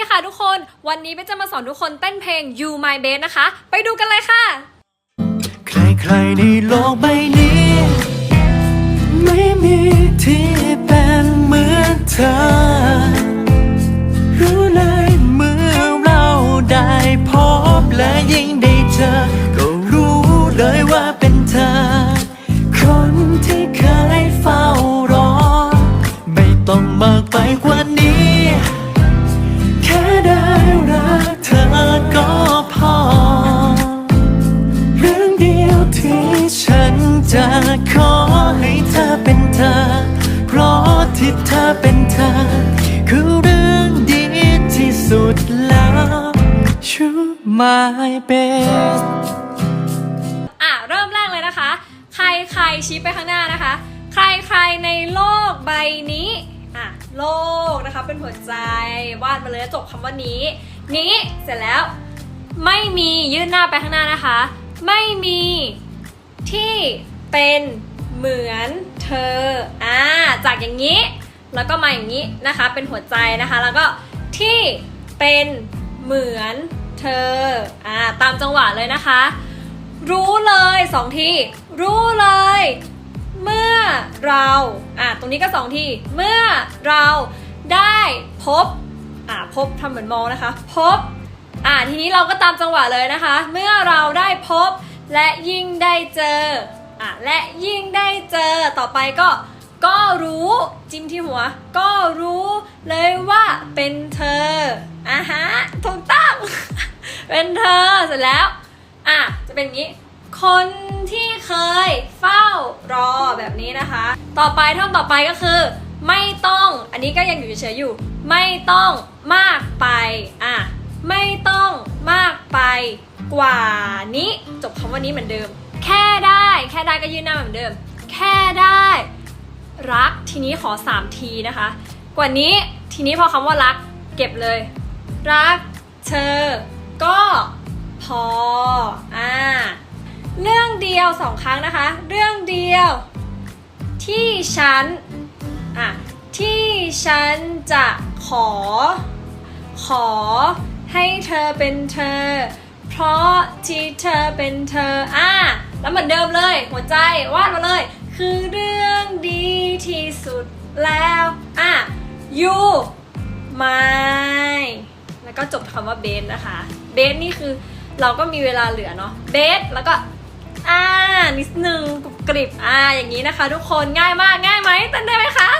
ดีค่ะทุกคน วันนี้เบสจะมาสอนทุกคนเต้นเพลง You My Best นะคะ ไปดูกันเลยค่ะ ใครๆในโลกใบนี้ ไม่มีที่เป็นเหมือนเธอ รู้เลยเมื่อเราได้พบและยิ่งได้เจอ ก็รู้เลยว่าเป็นเธอ คนที่เคยเฝ้ารอ ไม่ต้องมากไปกว่านี้ ที่เธอเป็นเธอ คือเรื่องดีที่สุดแล้วชู my best อะ เริ่มแรกเลยนะคะ ใครใครชี้ไปข้างหน้านะคะ ใครใครในโลกใบนี้ อะ โลกนะคะเป็นหัวใจวาดมาเลยแล้วจบคำว่านี้ นี้เสร็จแล้ว ไม่มียื่นหน้าไปข้างหน้านะคะ ไม่มีที่เป็นเหมือน ธอ อ่า จากอย่างนี้ แล้วก็มาอย่างนี้นะคะ เป็นหัวใจนะคะ แล้วก็ที่เป็นเหมือนเธอ อ่า ตามจังหวะเลยนะคะ รู้เลยสองที รู้เลย เมื่อเรา อะตรงนี้ก็สองที เมื่อเราได้พบ อะพบทำเหมือนมองนะคะ พบ อะทีนี้เราก็ตามจังหวะเลยนะคะ เมื่อเราได้พบและยิ่งได้เจอ อะและยิ่งได้เจอต่อไปก็ก็รู้จิ้มที่หัว ก็รู้เลยว่าเป็นเธออะฮะถูกต้อง เป็นเธอเสร็จแล้วอะจะเป็นงี้ คนที่เคยเฝ้ารอแบบนี้นะคะ ต่อไปท่อนต่อไปก็คือ ไม่ต้องอันนี้ก็ยังอยู่เฉยอยู่ ไม่ต้องมากไปอะไม่ต้องมากไปกว่านี้ จบคำว่านี้เหมือนเดิม แค่ได้ แค่ได้ก็ยืนหน้าเหมือนเดิม แค่ได้ รักทีนี้ขอ 3 ทีนะคะ กว่านี้ทีนี้พอคำว่ารักเก็บเลย รัก เธอ ก็พออ่าเรื่องเดียวสองครั้งนะคะ เรื่องเดียว ที่ฉันอะที่ฉันจะขอ ขอให้เธอเป็นเธอ เพราะที่เธอเป็นเธออะ แล้วเหมือนเดิมเลย หัวใจวาดมาเลย คือเรื่องดีที่สุดแล้วอะ you my แล้วก็จบคำว่าเบสนะคะเบสนี่คือเราก็มีเวลาเหลือเนาะเบสแล้วก็อ่านิดนึงกรุบกริบอ่าอย่างนี้นะคะ ทุกคนง่ายมากง่ายไหมเต้นได้ไหมคะ